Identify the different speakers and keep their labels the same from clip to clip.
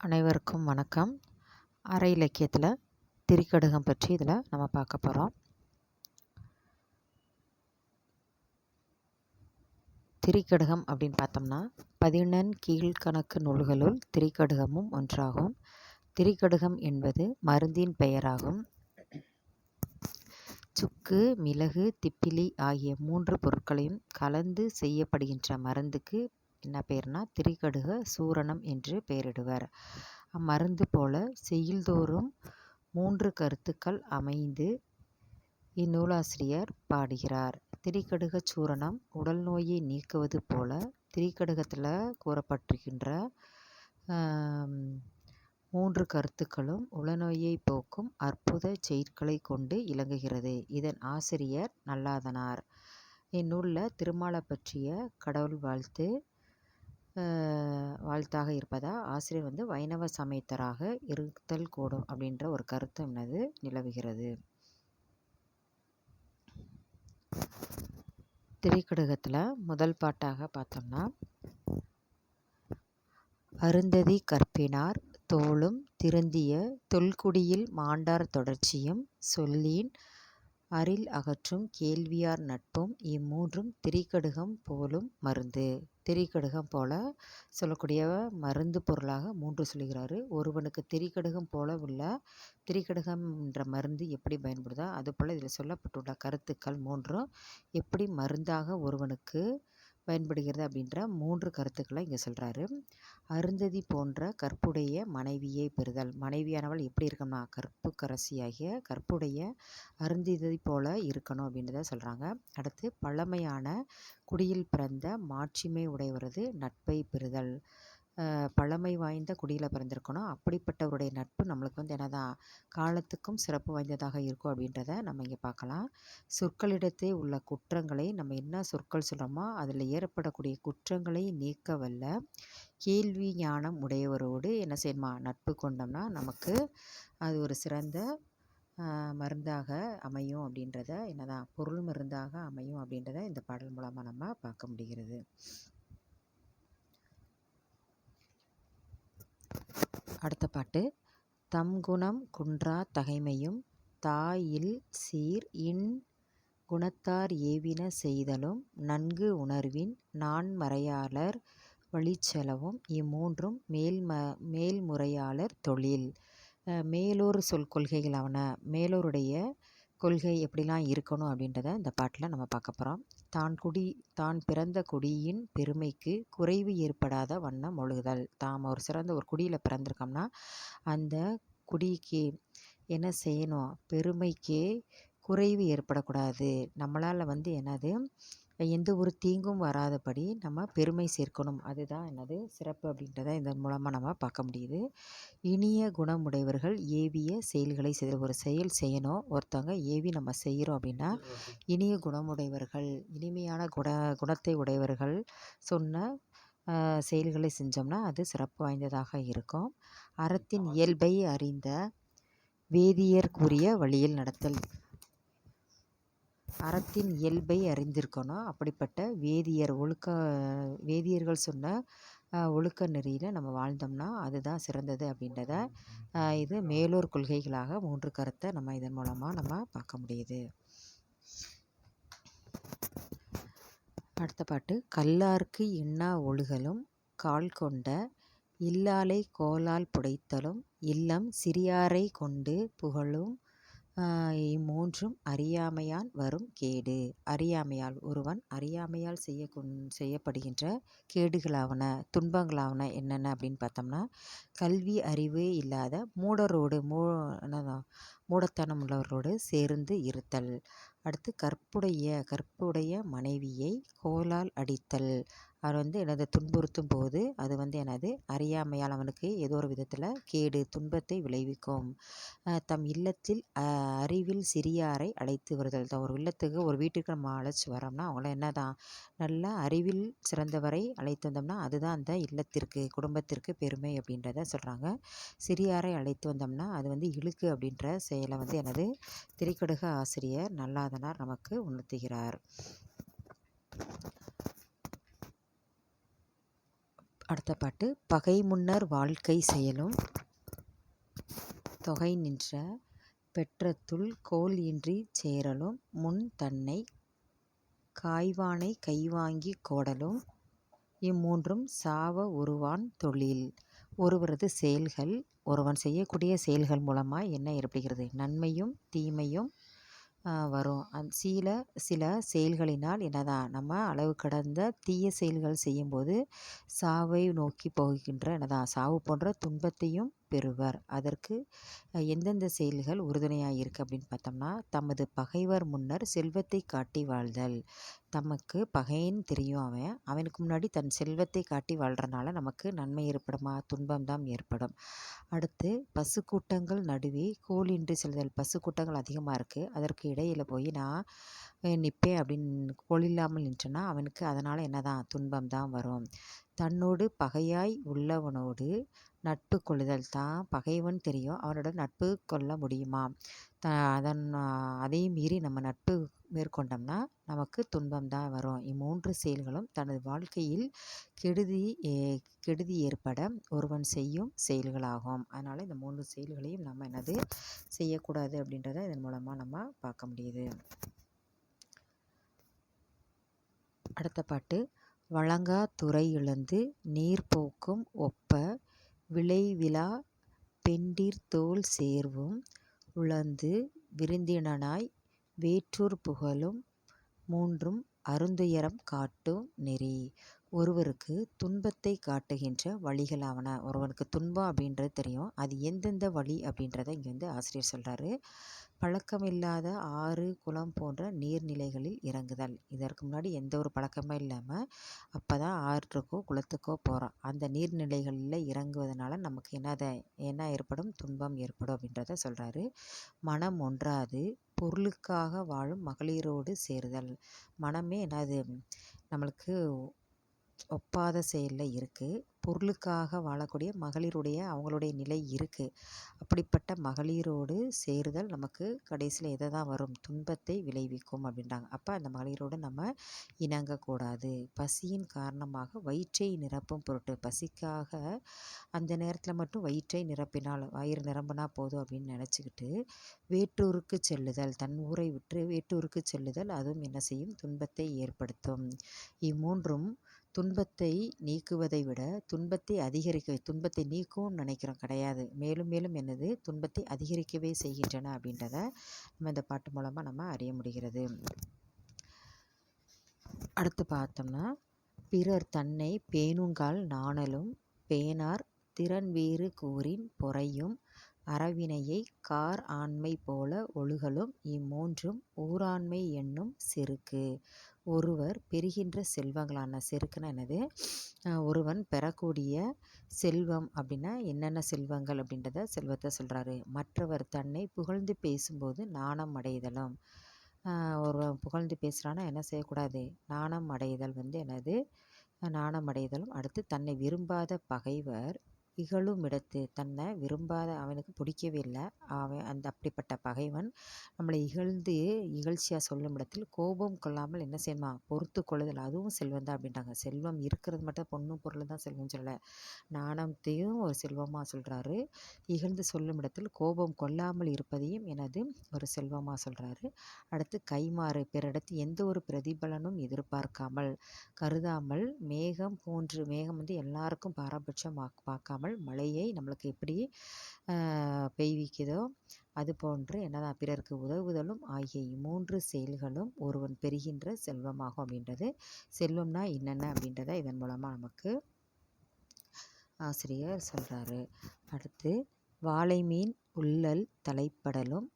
Speaker 1: அனைவருக்கும் வணக்கம். அரை இலக்கியத்தில் திரிகடுகம் பற்றி இதில் நம்ம பார்க்க போகிறோம் திரிகடுகம் அப்படின்னு பார்த்தோம்னா பதினெண் கீழ்கணக்கு நூல்களுள் திரிகடுகமும் ஒன்றாகும். திரிகடுகம் என்பது மருந்தின் பெயராகும். சுக்கு மிளகு திப்பிலி ஆகிய மூன்று பொருட்களையும் கலந்து செய்யப்படுகின்ற மருந்துக்கு என்ன பேர்னா திரிகடுக சூரணம் என்று பெயரிடுவர். அம்மருந்து போல செய்யுள்தோறும் மூன்று கருத்துக்கள் அமைந்து இந்நூலாசிரியர் பாடுகிறார். திரிகடுக சூரணம் உடல் நோயை நீக்குவது போல திரிகடுகத்தில் கூறப்பட்டிருக்கின்ற மூன்று கருத்துக்களும் உளநோயை போக்கும் அற்புத செயற்களை கொண்டு இலங்குகிறது. இதன் ஆசிரியர் நல்லாதனார். இந்நூலில் திருமாலை பற்றிய கடவுள் வாழ்த்து வாழ்த்தாக இருப்பதா? ஆசிரியர் வந்து வைணவ சமயத்தராக இருத்தல் கூடும் அப்படின்ற ஒரு கருத்து என்னது நிலவுகிறது. திரைக்கடகத்தில் முதல் பாட்டாக பார்த்தோம்னா அருந்ததி கற்பினார் தோளும் திருந்திய தொல்குடியில் மாண்டார் தொடர்ச்சியும் சொல்லின் அரில் அகற்றும் கேள்வியார் நட்பும் இம்மூன்றும் திரிகடுகம் போலும் மருந்து. திரிகடுகம் போல சொல்லக்கூடிய மருந்து பொருளாக மூன்று சொல்கிறாரு ஒருவனுக்கு திரிகடுகம் போல உள்ள திரிகடுகம் என்ற மருந்து எப்படி பயன்படுதோ அதுபோல் இதில் சொல்லப்பட்டுள்ள கருத்துக்கள் மூன்றும் எப்படி மருந்தாக ஒருவனுக்கு பயன்படுகிறது அப்படின்ற மூன்று கருத்துக்களை இங்கே சொல்கிறாரு அருந்ததி போன்ற கற்புடைய மனைவியை பெறுதல். மனைவியானவள் எப்படி இருக்கணும்னா கற்புக்கரசியாகிய கற்புடைய அருந்ததி போல இருக்கணும் அப்படின்றத சொல்கிறாங்க அடுத்து பழமையான குடியில் பிறந்த மாட்சிமை உடையவரது நட்பை பெறுதல். பழமை வாய்ந்த குடியில் பிறந்திருக்கணும். அப்படிப்பட்டவருடைய நட்பு நம்மளுக்கு வந்து என்னதான் காலத்துக்கும் சிறப்பு வாய்ந்ததாக இருக்கும் அப்படின்றத நம்ம இங்கே பார்க்கலாம். சொற்களிடத்தே உள்ள குற்றங்களை நம்ம என்ன சொற்கள் சொல்கிறோமோ அதில் ஏற்படக்கூடிய குற்றங்களை நீக்க வல்ல கேள்வி ஞானம் உடையவரோடு என்ன செய்யணுமா? நட்பு கொண்டோம்னா நமக்கு அது ஒரு சிறந்த மருந்தாக அமையும் அப்படின்றத என்னதான் பொருள் மருந்தாக அமையும் அப்படின்றத இந்த பாடல் மூலமாக நம்ம பார்க்க முடிகிறது. அடுத்த பாட்டு. தம் குணம் குன்றா தகைமையும் தாயில் சீர் இன் குணத்தார் ஏவின செய்தலும் நன்கு உணர்வின் நான்மறையாளர் வழிச்செலவும் இம்மூன்றும் மேல்ம மேல்முறையாளர் தொழில். மேலோர் சொல் கொள்கைகளாவன. மேலோருடைய கொள்கை எப்படிலாம் இருக்கணும் அப்படின்றத இந்த பாட்டில் நம்ம பார்க்க போகிறோம் தான் குடி தான் பிறந்த குடியின் பெருமைக்கு குறைவு ஏற்படாத வண்ணம் ஒழுகுதல் தாம் ஒரு சிறந்த ஒரு குடியில் பிறந்திருக்கோம்னா அந்த குடிக்கு என்ன செய்யணும்? பெருமைக்கே குறைவு ஏற்படக்கூடாது. நம்மளால் வந்து என்னது? எந்த ஒரு தீங்கும் வராதபடி நம்ம பெருமை சேர்க்கணும். அதுதான் என்னது? சிறப்பு அப்படின்றத இதன் மூலமாக நம்ம பார்க்க முடியுது. இனிய குணமுடையவர்கள் ஏவிய செயல்களை செய்த ஒரு செயல் செய்யணும். ஒருத்தவங்க ஏவி நம்ம செய்கிறோம் அப்படின்னா இனிய குணமுடையவர்கள் இனிமையான குண குணத்தை உடையவர்கள் சொன்ன செயல்களை செஞ்சோம்னா அது சிறப்பு வாய்ந்ததாக இருக்கும். அறத்தின் இயல்பை அறிந்த வேதியர் கூறிய வழியில் நடத்தல். அறத்தின் இயல்பை அறிந்திருக்கணும். அப்படிப்பட்ட வேதியர் ஒழுக்க வேதியர்கள் சொன்ன ஒழுக்க நெறியில் நம்ம வாழ்ந்தோம்னா அதுதான் சிறந்தது அப்படின்றத இது மேலோர் கொள்கைகளாக மூன்று கருத்தை நம்ம இதன் மூலமாக நம்ம பார்க்க முடியுது. அடுத்த பாட்டு. கல்லார்க்கு இன்னா ஒழுகலும் கால் கொண்ட இல்லாலை கோலால் புடைத்தலும் இல்லம் சிறியாரை கொண்டு புகழும் இம்மூன்றும் அறியாமையால் வரும் கேடு. அறியாமையால் ஒருவன் அறியாமையால் செய்ய கொண் செய்யப்படுகின்ற கேடுகளாவன துன்பங்களாவன என்னென்ன அப்படின்னு பார்த்தோம்னா கல்வி அறிவு இல்லாத மூடரோடு மூ மூடத்தனம் உள்ளவர்களோடு சேர்ந்து இருத்தல். அடுத்து கற்புடைய கற்புடைய மனைவியை கோலால் அடித்தல். அவர் வந்து எனது துன்புறுத்தும் போது அது வந்து எனது அறியாமையால் அவனுக்கு ஏதோ ஒரு விதத்தில் கேடு துன்பத்தை விளைவிக்கும். தம் இல்லத்தில் அறிவில் சிறியாரை அழைத்து வருதல். ஒரு இல்லத்துக்கு ஒரு வீட்டுக்கு நம்ம அழைச்சி வரோம்னா அவங்கள என்ன தான் நல்ல அறிவில் சிறந்தவரை அழைத்து வந்தோம்னா அதுதான் அந்த இல்லத்திற்கு குடும்பத்திற்கு பெருமை அப்படின்றத சொல்கிறாங்க சிறியாரை அழைத்து வந்தோம்னா அது வந்து இழுக்கு அப்படின்ற செயலை வந்து எனது திரைக்கடுக ஆசிரியர் நல்லாதனார் நமக்கு உணர்த்துகிறார். அடுத்த பாட்டு. பகை முன்னர் வாழ்க்கை செயலும். தொகை நின்ற பெற்றத்துள் கோல் இன்றிச் சேரலும். முன் தன்னை காய்வானை கைவாங்கி கோடலும். இம்மூன்றும் சாவ ஒருவான் தொழில். ஒருவரது செயல்கள். ஒருவன் செய்யக்கூடிய செயல்கள் மூலமாக என்ன ஏற்படுகிறது? நன்மையும் தீமையும் வரும். அந் சில சில செயல்களினால் என்னதான் நம்ம அளவு கடந்த தீய செயல்கள் செய்யும்போது சாவை நோக்கி போகின்ற என்னதான் சாவு போன்ற துன்பத்தையும் பெறுவர். அதற்கு எந்தெந்த செயல்கள் உறுதுணையாக இருக்குது அப்படின்னு பார்த்தோம்னா தமது பகைவர் முன்னர் செல்வத்தை காட்டி வாழ்தல். தமக்கு பகைன்னு தெரியும் அவன். அவனுக்கு முன்னாடி தன் செல்வத்தை காட்டி வாழ்கிறனால நமக்கு நன்மை ஏற்படுமா? துன்பம் தான் ஏற்படும். அடுத்து பசு கூட்டங்கள் நடுவே கோலின்றி செல்தல். பசு கூட்டங்கள் அதிகமாக இருக்குது அதற்கு இடையில் போய் நான் நிற்பேன் அப்படின்னு கோல் இல்லாமல் நின்றனா அவனுக்கு அதனால் என்ன தான் துன்பம் தான் வரும். தன்னோடு பகையாய் உள்ளவனோடு நட்பு கொள்ளுதல் தான் பகைவன் தெரியும். அவனோட நட்பு கொள்ள முடியுமா? த அதன் அதையும் மீறி நம்ம நட்பு மேற்கொண்டோம்னா நமக்கு துன்பம் தான் வரும். இம்மூன்று செயல்களும் தனது வாழ்க்கையில் கெடுதி கெடுதி ஏற்பட ஒருவன் செய்யும் செயல்களாகும். அதனால் இந்த மூன்று செயல்களையும் நம்ம என்னது செய்யக்கூடாது அப்படின்றத இதன் மூலமாக நம்ம பார்க்க முடியுது. அடுத்த பாட்டு. வழங்கா துறையிழந்து நீர் போக்கும் ஒப்ப விளைவிலா பெண்டிர்தோல் சேர்வும் உழந்து விருந்தினனாய் வேற்றூர் புகழும் மூன்றும் அருந்துயரம் காட்டும் நெறி. ஒருவருக்கு துன்பத்தை காட்டுகின்ற வழிகளாவன ஒருவனுக்கு துன்பம் அப்படின்றது தெரியும். அது எந்தெந்த வழி அப்படின்றத இங்கே வந்து ஆசிரியர் சொல்கிறாரு பழக்கமில்லாத ஆறு குளம் போன்ற நீர்நிலைகளில் இறங்குதல். இதற்கு முன்னாடி எந்த ஒரு பழக்கமும் இல்லாமல் அப்போ தான் ஆற்றுக்கோ குளத்துக்கோ போகிறோம் அந்த நீர்நிலைகளில் இறங்குவதனால நமக்கு என்னதை என்ன ஏற்படும்? துன்பம் ஏற்படும் அப்படின்றத சொல்கிறாரு மனம் ஒன்றாது பொருளுக்காக வாழும் மகளிரோடு சேருதல். மனமே என்னது? நம்மளுக்கு ஒப்பாத செயலில் இருக்குது பொருளுக்காக வாழக்கூடிய மகளிருடைய அவங்களுடைய நிலை இருக்குது அப்படிப்பட்ட மகளிரோடு சேருதல் நமக்கு கடைசியில் எதை தான் வரும்? துன்பத்தை விளைவிக்கும் அப்படின்றாங்க. அப்போ அந்த மகளிரோடு நம்ம இணங்கக்கூடாது. பசியின் காரணமாக வயிற்றை நிரப்பும் பொருட்டு பசிக்காக அந்த நேரத்தில் மட்டும் வயிற்றை நிரப்பினால் வயிறு நிரம்பினா போதும் அப்படின்னு நினச்சிக்கிட்டு வேற்றூருக்கு செல்லுதல் தன் ஊரை விட்டு வேற்றூருக்கு செல்லுதல் அதுவும் என்ன செய்யும்? துன்பத்தை ஏற்படுத்தும். இம்மூன்றும் துன்பத்தை நீக்குவதை விட துன்பத்தை அதிகரிக்க துன்பத்தை நீக்கும்னு நினைக்கிறோம் கிடையாது. மேலும் மேலும் என்னது? துன்பத்தை அதிகரிக்கவே செய்கின்றன அப்படின்றத நம்ம இந்த பாட்டு மூலமாக நம்ம அறிய முடிகிறது. அடுத்து பார்த்தோம்னா பிறர் தன்னை பேணுங்கால் நாணலும் பேனார் திறன்வேறு கூறின் பொறையும் அறவினையை கார் ஆண்மை போல ஒழுகலும் இம்மூன்றும் ஊராண்மை என்னும் செருக்கு ஒருவர் பெறுகின்ற செல்வங்களான செருக்குன்னா என்னது? ஒருவன் பெறக்கூடிய செல்வம் அப்படின்னா என்னென்ன செல்வங்கள் அப்படின்றத செல்வத்தை சொல்கிறாரு மற்றவர் தன்னை புகழ்ந்து பேசும்போது நாணம் அடைதலும். ஒருவன் புகழ்ந்து பேசுகிறான்னா என்ன செய்யக்கூடாது? நாணம் அடைதல் வந்து என்னது? நாணம் அடைதலும். அடுத்து தன்னை விரும்பாத பகைவர் இகழும் இடத்து தன்னை விரும்பாத அவனுக்கு பிடிக்கவே இல்லை. அவன் அந்த அப்படிப்பட்ட பகைவன். நம்மளை இகழ்ந்து இகழ்ச்சியாக சொல்லும் இடத்தில் கோபம் கொள்ளாமல் என்ன செய்யணுமா? பொறுத்து கொள்ளுதல். அதுவும் செல்வம் தான் அப்படின்றாங்க. செல்வம் இருக்கிறது மட்டும் பொண்ணும் பொருள் தான் செல்வம் சொல்லலை. நாணத்தையும் ஒரு செல்வமாக சொல்கிறாரு இகழ்ந்து சொல்லும் இடத்தில் கோபம் கொள்ளாமல் இருப்பதையும் எனது ஒரு செல்வமாக சொல்கிறாரு அடுத்து கைமாறு பிறடத்து எந்த ஒரு பிரதிபலனும் எதிர்பார்க்காமல் கருதாமல் மேகம் போன்று மேகம் வந்து எல்லாருக்கும் பாரபட்சம் பார்க்காமல் இல்லாமல் மழையை நம்மளுக்கு எப்படி பெய்விக்குதோ அது போன்று என்னதான் பிறருக்கு உதவுதலும் ஆகிய மூன்று செயல்களும் ஒருவன் பெறுகின்ற செல்வமாகும் அப்படின்றது. செல்வம்னா என்னென்ன அப்படின்றத இதன் மூலமாக நமக்கு ஆசிரியர் சொல்கிறாரு அடுத்து வாழை மீன் உள்ளல் தலைப்படலும்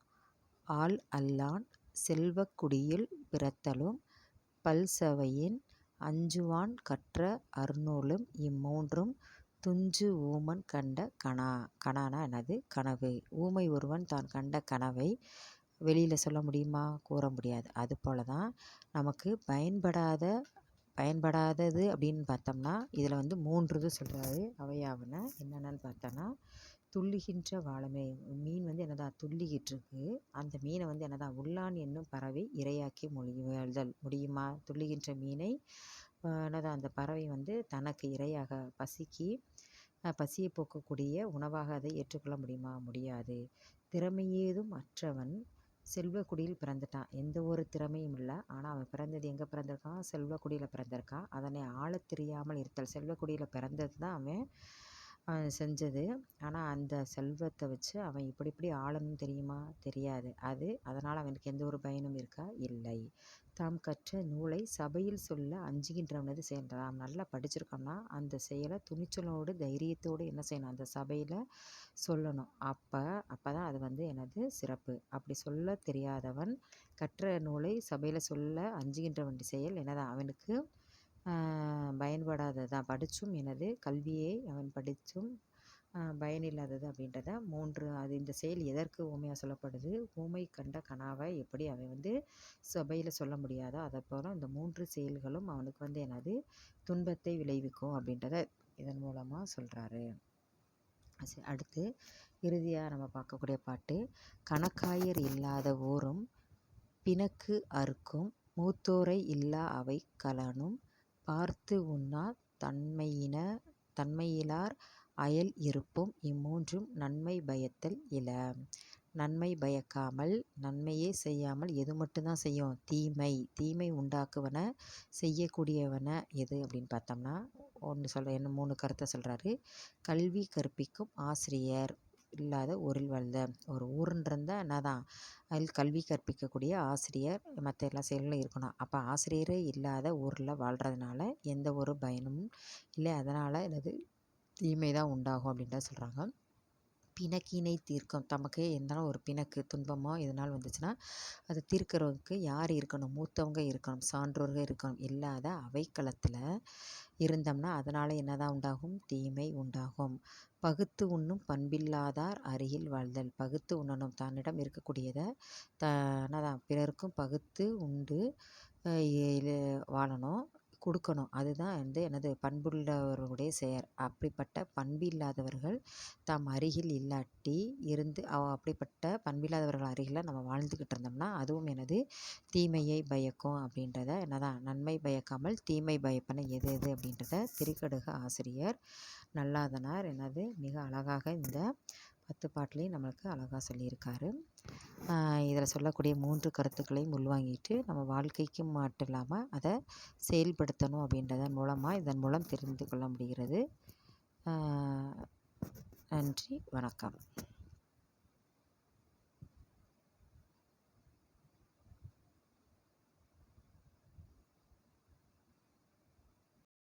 Speaker 1: ஆள் அல்லான் செல்வக்குடியில் பிறத்தலும் பல்சவையின் அஞ்சுவான் கற்ற அருநூலும் இம்மூன்றும் துஞ்சு ஊமன் கண்ட கனா கணானா என்னது? கனவு. ஊமை ஒருவன் தான் கண்ட கனவை வெளியில் சொல்ல முடியுமா? கூற முடியாது. அது போல் தான் நமக்கு பயன்படாத பயன்படாதது அப்படின்னு பார்த்தோம்னா இதில் வந்து மூன்று இது சொல்கிறாரு அவையாவன என்னென்னு பார்த்தோன்னா துள்ளுகின்ற வாழமே மீன் வந்து என்னதான் துள்ளிக்கிட்டு இருக்கு அந்த மீனை வந்து என்னதான் உள்ளான் என்னும் பறவை இரையாக்கி மொழிதல் முடியுமா? துள்ளுகின்ற மீனை என்னதான் அந்த பறவை வந்து தனக்கு இரையாக பசிக்கு பசியை போக்கக்கூடிய உணவாக அதை ஏற்றுக்கொள்ள முடியுமா? முடியாது. திறமையேதும் அற்றவன் செல்வக்குடியில் பிறந்துட்டான். எந்த ஒரு திறமையும் இல்லை. ஆனால் அவன் பிறந்தது எங்கே பிறந்திருக்கான்? செல்வக்குடியில் பிறந்திருக்கான். அதனை ஆளத் தெரியாமல் இருத்தல். செல்வக்குடியில் பிறந்தது தான் அவன் செஞ்சது. ஆனால் அந்த செல்வத்தை வச்சு அவன் இப்படி இப்படி ஆளணும் தெரியுமா? தெரியாது. அது அதனால் அவனுக்கு எந்த ஒரு பயனும் இருக்கா? இல்லை. தாம் கற்ற நூலை சபையில் சொல்ல அஞ்சுகின்றவனது செயல் நாம் நல்லா படிச்சிருக்கோம்னா அந்த செயலை துணிச்சலோடு தைரியத்தோடு என்ன செய்யணும்? அந்த சபையில் சொல்லணும். அப்போ அப்போ தான் அது வந்து எனது சிறப்பு. அப்படி சொல்ல தெரியாதவன் கற்ற நூலை சபையில் சொல்ல அஞ்சுகின்றவன் செயல் என்னதான்? அவனுக்கு பயன்படாதது? தான் படித்தும் எனது கல்வியை அவன் படித்தும் பயனில்லாதது அப்படின்றத? மூன்று அது இந்த செயல் எதற்கு ஊமையாக சொல்லப்படுது? ஊமை கண்ட கனாவை எப்படி அவன் வந்து சபையில் சொல்ல முடியாதோ அதை போல் இந்த மூன்று செயல்களும் அவனுக்கு வந்து என்னது துன்பத்தை விளைவிக்கும் அப்படின்றத இதன் மூலமாக சொல்கிறாரு அடுத்து இறுதியாக நம்ம பார்க்கக்கூடிய பாட்டு கணக்காயர் இல்லாத ஊரும் பிணக்கு அறுக்கும் மூத்தோரை இல்லா அவை கலனும் பார்த்து உண்ணா தன்மையின தன்மையிலார் அயல் இருப்பும் இம்மூன்றும் நன்மை பயத்தல் இல. நன்மை பயக்காமல் நன்மையே செய்யாமல் எது மட்டும்தான் செய்யும்? தீமை. தீமை உண்டாக்குவன செய்யக்கூடியவன எது அப்படின்னு பார்த்தோம்னா ஒன்று சொல்ல என்ன மூணு கருத்தை சொல்கிறாரு கல்வி கற்பிக்கும் ஆசிரியர். இல்லாத ஊரில் வாழ்ந்த ஒரு ஊருன்றிருந்தா என்ன தான் அதில் கல்வி கற்பிக்கக்கூடிய ஆசிரியர் மற்ற எல்லா செயல்களும் இருக்கணும். அப்போ ஆசிரியரே இல்லாத ஊரில் வாழ்கிறதுனால எந்த ஒரு பயனும் இல்லை. அதனால் எனது தீமை தான் உண்டாகும் தான் சொல்கிறாங்க பிணக்கினை தீர்க்கும். தமக்கு எந்த ஒரு பிணக்கு துன்பமோ எதனால் வந்துச்சுன்னா அதை தீர்க்கிறவங்களுக்கு யார் இருக்கணும்? மூத்தவங்க இருக்கணும் சான்றோர்கள் இருக்கணும். இல்லாத அவைக்களத்தில் இருந்தோம்னா அதனால் என்ன தான் உண்டாகும்? தீமை உண்டாகும். பகுத்து உண்ணும் பண்பில்லாதார் அருகில் வாழ்தல். பகுத்து உண்ணணும். தன்னிடம் இருக்கக்கூடியதை த என்னதான் பிறருக்கும் பகுத்து உண்டு வாழணும். கொடுக்கணும். அதுதான் வந்து எனது பண்புள்ளவர்களுடைய செயல். அப்படிப்பட்ட பண்பு இல்லாதவர்கள் தாம் அருகில் இல்லாட்டி இருந்து அப்படிப்பட்ட பண்பில்லாதவர்கள் அருகில் நம்ம வாழ்ந்துக்கிட்டு இருந்தோம்னா அதுவும் எனது தீமையை பயக்கும் அப்படின்றத என்னதான் நன்மை பயக்காமல் தீமை பயப்பன எது எது அப்படின்றத திருக்கடுக ஆசிரியர் நல்லாதனார். எனது மிக அழகாக இந்த பத்து பாட்டிலையும் நம்மளுக்கு அழகாக சொல்லியிருக்காரு. இதில் சொல்லக்கூடிய மூன்று கருத்துக்களையும் உள்வாங்கிட்டு நம்ம வாழ்க்கைக்கு மட்டும் இல்லாமல் அதை செயல்படுத்தணும் அப்படின்றதன் மூலமாக இதன் மூலம் தெரிந்து கொள்ள முடிகிறது. நன்றி வணக்கம்.